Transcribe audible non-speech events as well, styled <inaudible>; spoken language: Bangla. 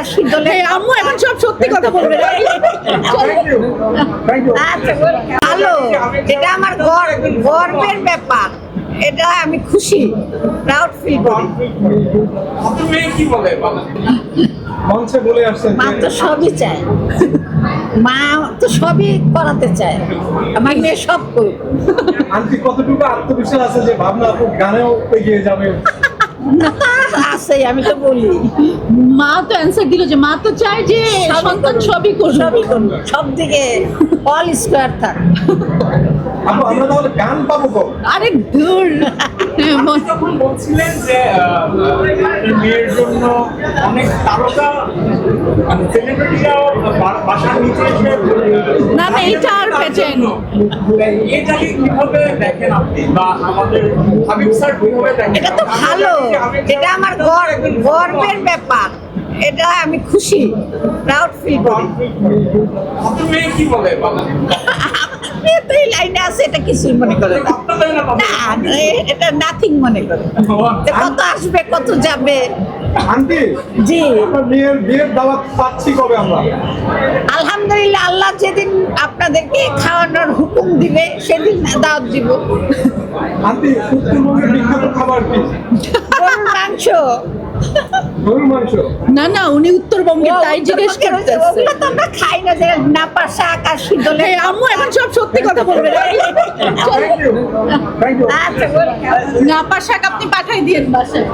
আকাশী দোলে আম্মু এখন সব সত্যি কথা বলবে। থ্যাংক ইউ থ্যাংক ইউ আচ্ছা, ভালো এটা আমার গর্বের ব্যাপার। এটা আমি খুশি প্রাউড ফিল করি। আপনার মেয়ে কি বলে বলেন মঞ্চে বলে আসছেন মা তো সবই চায়। মা তো সবই করাতে চায়। আমার মেয়ে সব আন্টি কতটুকু আত্মবিশ্বাস আছে যে ভাবনা গানেও এগিয়ে যাবে? আছে আমি তো বলি। মা তো অ্যান্সার দিল যে মা তো চায় যে সন্তান সবই করবে সবই সব দিকে অল স্কোয়ার থাক। আপু আমরা তাহলে গান পাবো কো আরে দূর আপনি <laughs> যখন বলছিলেন যে মেয়ের জন্য অনেক তারকা মানে সেলিব্রিটিরাও বাসার নিচে এসে না, না, এটা আর। এটাকে কীভাবে দেখেন আপনি? বা আমাদের হাবিব স্যার কীভাবে দেখেন? এটা তো ভালো। এটা আমার গর্ব গর্বের ব্যাপার। এটা আমি খুশি প্রাউড ফিল করি। আপনার মেয়ে কি বলে? <laughs> আছে এটা কিছুই মনে করে না। এটা নাথিং মনে করে। কত আসবে কত যাবে। আন্টি জি। আপনার বিয়ের দাওয়াত পাচ্ছি কবে আমরা? আলহামদুলিল্লাহ আল্লাহ যেদিন আপনাদেরকে খাওয়ানোর হুকুম দিবে সেদিন দাওয়াত দিব। আন্টি উত্তরবঙ্গের বিখ্যাত খাবার কি? মাংস? গরুর মাংস? না না উনি উত্তরবঙ্গে তাই জিজ্ঞেস করতেছে। ওগুলো তো আমরা খাই না যে নাপা শাক আর শীতলে আম্মু এখন সব সত্যি কথা বলবে। <laughs> আচ্ছা। নাপা শাক আপনি পাঠাই দিয়েন বাসায়।